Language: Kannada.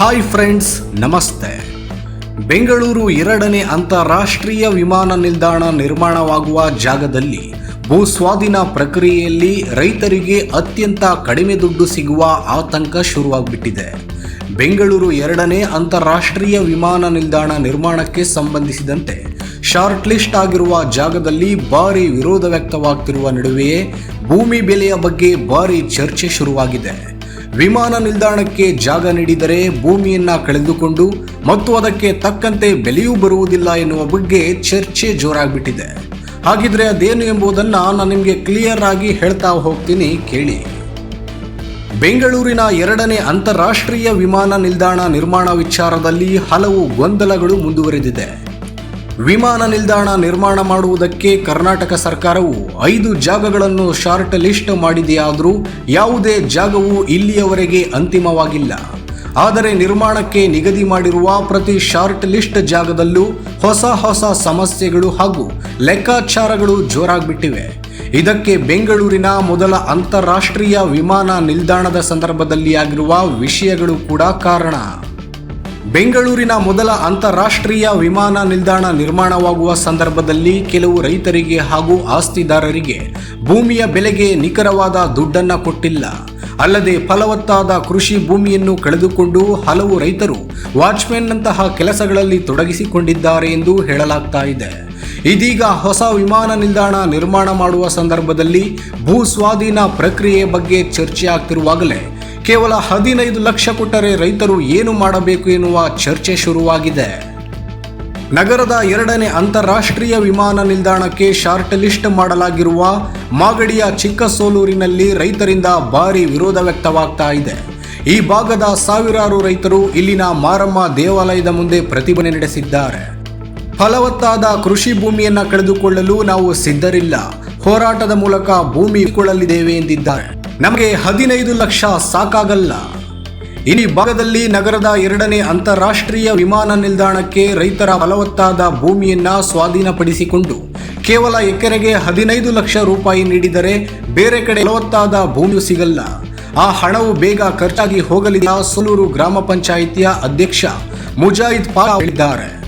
ಹಾಯ್ ಫ್ರೆಂಡ್ಸ್ ನಮಸ್ತೆ. ಬೆಂಗಳೂರು ಎರಡನೇ ಅಂತಾರಾಷ್ಟ್ರೀಯ ವಿಮಾನ ನಿಲ್ದಾಣ ನಿರ್ಮಾಣವಾಗುವ ಜಾಗದಲ್ಲಿ ಭೂ ಸ್ವಾಧೀನ ಪ್ರಕ್ರಿಯೆಯಲ್ಲಿ ರೈತರಿಗೆ ಅತ್ಯಂತ ಕಡಿಮೆ ದುಡ್ಡು ಸಿಗುವ ಆತಂಕ ಶುರುವಾಗಿಬಿಟ್ಟಿದೆ. ಬೆಂಗಳೂರು ಎರಡನೇ ಅಂತಾರಾಷ್ಟ್ರೀಯ ವಿಮಾನ ನಿಲ್ದಾಣ ನಿರ್ಮಾಣಕ್ಕೆ ಸಂಬಂಧಿಸಿದಂತೆ ಶಾರ್ಟ್ ಲಿಸ್ಟ್ ಆಗಿರುವ ಜಾಗದಲ್ಲಿ ಭಾರಿ ವಿರೋಧ ವ್ಯಕ್ತವಾಗ್ತಿರುವ ನಡುವೆಯೇ ಭೂಮಿ ಬೆಲೆಯ ಬಗ್ಗೆ ಭಾರಿ ಚರ್ಚೆ ಶುರುವಾಗಿದೆ. ವಿಮಾನ ನಿಲ್ದಾಣಕ್ಕೆ ಜಾಗ ನೀಡಿದರೆ ಭೂಮಿಯನ್ನ ಕಳೆದುಕೊಂಡು ಮತ್ತು ಅದಕ್ಕೆ ತಕ್ಕಂತೆ ಬೆಲೆಯೂ ಬರುವುದಿಲ್ಲ ಎನ್ನುವ ಬಗ್ಗೆ ಚರ್ಚೆ ಜೋರಾಗ್ಬಿಟ್ಟಿದೆ. ಹಾಗಿದ್ರೆ ಅದೇನು ಎಂಬುದನ್ನು ನಾನು ನಿಮಗೆ ಕ್ಲಿಯರ್ ಆಗಿ ಹೇಳ್ತಾ ಹೋಗ್ತೀನಿ ಕೇಳಿ. ಬೆಂಗಳೂರಿನ ಎರಡನೇ ಅಂತಾರಾಷ್ಟ್ರೀಯ ವಿಮಾನ ನಿಲ್ದಾಣ ನಿರ್ಮಾಣ ವಿಚಾರದಲ್ಲಿ ಹಲವು ಗೊಂದಲಗಳು ಮುಂದುವರೆದಿದೆ. ವಿಮಾನ ನಿಲ್ದಾಣ ನಿರ್ಮಾಣ ಮಾಡುವುದಕ್ಕೆ ಕರ್ನಾಟಕ ಸರ್ಕಾರವು ಐದು ಜಾಗಗಳನ್ನು ಶಾರ್ಟ್ ಲಿಸ್ಟ್ ಮಾಡಿದೆಯಾದರೂ ಯಾವುದೇ ಜಾಗವು ಇಲ್ಲಿಯವರೆಗೆ ಅಂತಿಮವಾಗಿಲ್ಲ. ಆದರೆ ನಿರ್ಮಾಣಕ್ಕೆ ನಿಗದಿ ಮಾಡಿರುವ ಪ್ರತಿ ಶಾರ್ಟ್ ಲಿಸ್ಟ್ ಜಾಗದಲ್ಲೂ ಹೊಸ ಹೊಸ ಸಮಸ್ಯೆಗಳು ಹಾಗೂ ಲೆಕ್ಕಾಚಾರಗಳು ಜೋರಾಗ್ಬಿಟ್ಟಿವೆ. ಇದಕ್ಕೆ ಬೆಂಗಳೂರಿನ ಮೊದಲ ಅಂತಾರಾಷ್ಟ್ರೀಯ ವಿಮಾನ ನಿಲ್ದಾಣದ ಸಂದರ್ಭದಲ್ಲಿ ಆಗಿರುವ ವಿಷಯಗಳು ಕೂಡ ಕಾರಣ. ಬೆಂಗಳೂರಿನ ಮೊದಲ ಅಂತಾರಾಷ್ಟ್ರೀಯ ವಿಮಾನ ನಿಲ್ದಾಣ ನಿರ್ಮಾಣವಾಗುವ ಸಂದರ್ಭದಲ್ಲಿ ಕೆಲವು ರೈತರಿಗೆ ಹಾಗೂ ಆಸ್ತಿದಾರರಿಗೆ ಭೂಮಿಯ ಬೆಲೆಗೆ ನಿಖರವಾದ ದುಡ್ಡನ್ನು ಕೊಟ್ಟಿಲ್ಲ. ಅಲ್ಲದೆ ಫಲವತ್ತಾದ ಕೃಷಿ ಭೂಮಿಯನ್ನು ಕಳೆದುಕೊಂಡು ಹಲವು ರೈತರು ವಾಚ್ಮೆನ್ನಂತಹ ಕೆಲಸಗಳಲ್ಲಿ ತೊಡಗಿಸಿಕೊಂಡಿದ್ದಾರೆ ಎಂದು ಹೇಳಲಾಗ್ತಾ ಇದೆ. ಇದೀಗ ಹೊಸ ವಿಮಾನ ನಿಲ್ದಾಣ ನಿರ್ಮಾಣ ಮಾಡುವ ಸಂದರ್ಭದಲ್ಲಿ ಭೂ ಸ್ವಾಧೀನ ಪ್ರಕ್ರಿಯೆ ಬಗ್ಗೆ ಚರ್ಚೆ ಆಗ್ತಿರುವಾಗಲೇ ಕೇವಲ ಹದಿನೈದು ಲಕ್ಷ ಕೊಟ್ಟರೆ ರೈತರು ಏನು ಮಾಡಬೇಕು ಎನ್ನುವ ಚರ್ಚೆ ಶುರುವಾಗಿದೆ. ನಗರದ ಎರಡನೇ ಅಂತಾರಾಷ್ಟ್ರೀಯ ವಿಮಾನ ನಿಲ್ದಾಣಕ್ಕೆ ಶಾರ್ಟ್ ಲಿಸ್ಟ್ ಮಾಡಲಾಗಿರುವ ಮಾಗಡಿಯ ಚಿಕ್ಕಸೋಲೂರಿನಲ್ಲಿ ರೈತರಿಂದ ಭಾರಿ ವಿರೋಧ ವ್ಯಕ್ತವಾಗ್ತಾ ಇದೆ. ಈ ಭಾಗದ ಸಾವಿರಾರು ರೈತರು ಇಲ್ಲಿನ ಮಾರಮ್ಮ ದೇವಾಲಯದ ಮುಂದೆ ಪ್ರತಿಭಟನೆ ನಡೆಸಿದ್ದಾರೆ. ಫಲವತ್ತಾದ ಕೃಷಿ ಭೂಮಿಯನ್ನು ಕಳೆದುಕೊಳ್ಳಲು ನಾವು ಸಿದ್ಧರಿಲ್ಲ. ಹೋರಾಟದ ಮೂಲಕ ಭೂಮಿ ಕೊಳ್ಳಲಿದ್ದೇವೆ ಎಂದಿದ್ದಾರೆ. ನಮಗೆ ಹದಿನೈದು ಲಕ್ಷ ಸಾಕಾಗಲ್ಲ. ಇನಿ ಭಾಗದಲ್ಲಿ ನಗರದ ಎರಡನೇ ಅಂತಾರಾಷ್ಟ್ರೀಯ ವಿಮಾನ ನಿಲ್ದಾಣಕ್ಕೆ ರೈತರ ಫಲವತ್ತಾದ ಭೂಮಿಯನ್ನ ಸ್ವಾಧೀನಪಡಿಸಿಕೊಂಡು ಕೇವಲ ಎಕರೆಗೆ ಹದಿನೈದು ಲಕ್ಷ ರೂಪಾಯಿ ನೀಡಿದರೆ ಬೇರೆ ಕಡೆ ಫಲವತ್ತಾದ ಭೂಮಿ ಸಿಗಲ್ಲ. ಆ ಹಣವು ಬೇಗ ಖರ್ಚಾಗಿ ಹೋಗಲಿದೆ, ಸೊಲೂರು ಗ್ರಾಮ ಪಂಚಾಯಿತಿಯ ಅಧ್ಯಕ್ಷ ಮುಜಾಹಿದ್ ಪಾ ಹೇಳಿದ್ದಾರೆ.